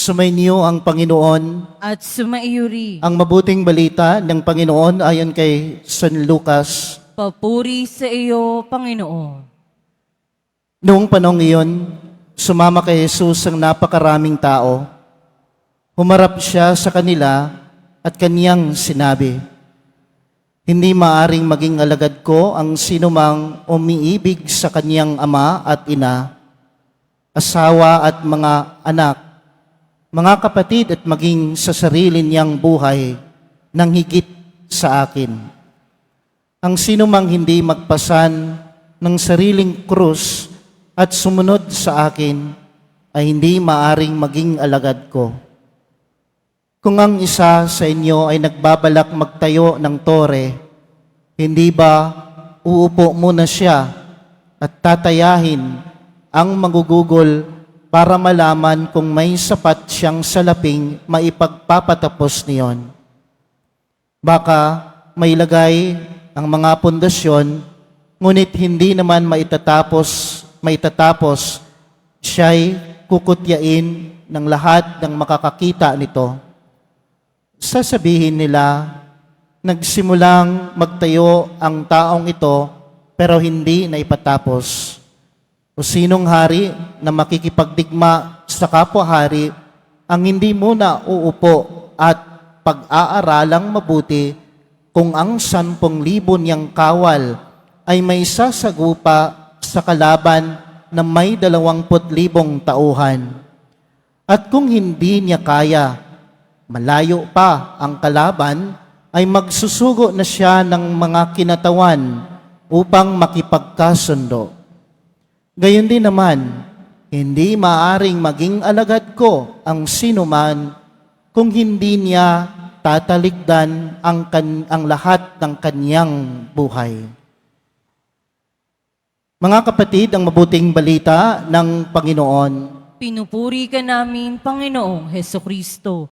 Sumainyo ang Panginoon. at sumaiyuri. Ang mabuting balita ng Panginoon ayon kay San Lucas. Papuri sa iyo, Panginoon. Noong panong iyon, sumama kay Jesus ang napakaraming tao. Humarap siya sa kanila at kaniyang sinabi, Hindi maaring maging alagad ko ang sinumang umiibig sa kaniyang ama at ina, asawa at mga anak, mga kapatid at maging sa sarili niyang buhay nang higit sa akin. Ang sinumang hindi magpasan ng sariling krus at sumunod sa akin ay hindi maaring maging alagad ko. Kung ang isa sa inyo ay nagbabalak magtayo ng tore, hindi ba uupo muna siya at tatayahin ang magugugol para malaman kung may sapat siyang salaping maipagpapatapos niyon? Baka may lagay ang mga pundasyon, ngunit hindi naman maitatapos, maitatapos, siya'y kukutyain ng lahat ng makakakita nito. Sasabihin nila, nagsimulang magtayo ang taong ito, pero hindi na ipatapos. O sinong hari na makikipagdigma sa kapwa-hari ang hindi muna uupo at pag-aaralang mabuti kung ang sampung libo niyang kawal ay may sasagupa sa kalaban na may dalawamput libong tauhan. At kung hindi niya kaya, malayo pa ang kalaban, ay magsusugo na siya ng mga kinatawan upang makipagkasundo. Gayon din naman, hindi maaring maging alagad ko ang sinuman kung hindi niya tatalikdan ang, kan, ang lahat ng kanyang buhay. Mga kapatid, ang mabuting balita ng Panginoon. Pinupuri ka namin, Panginoong Heso Kristo.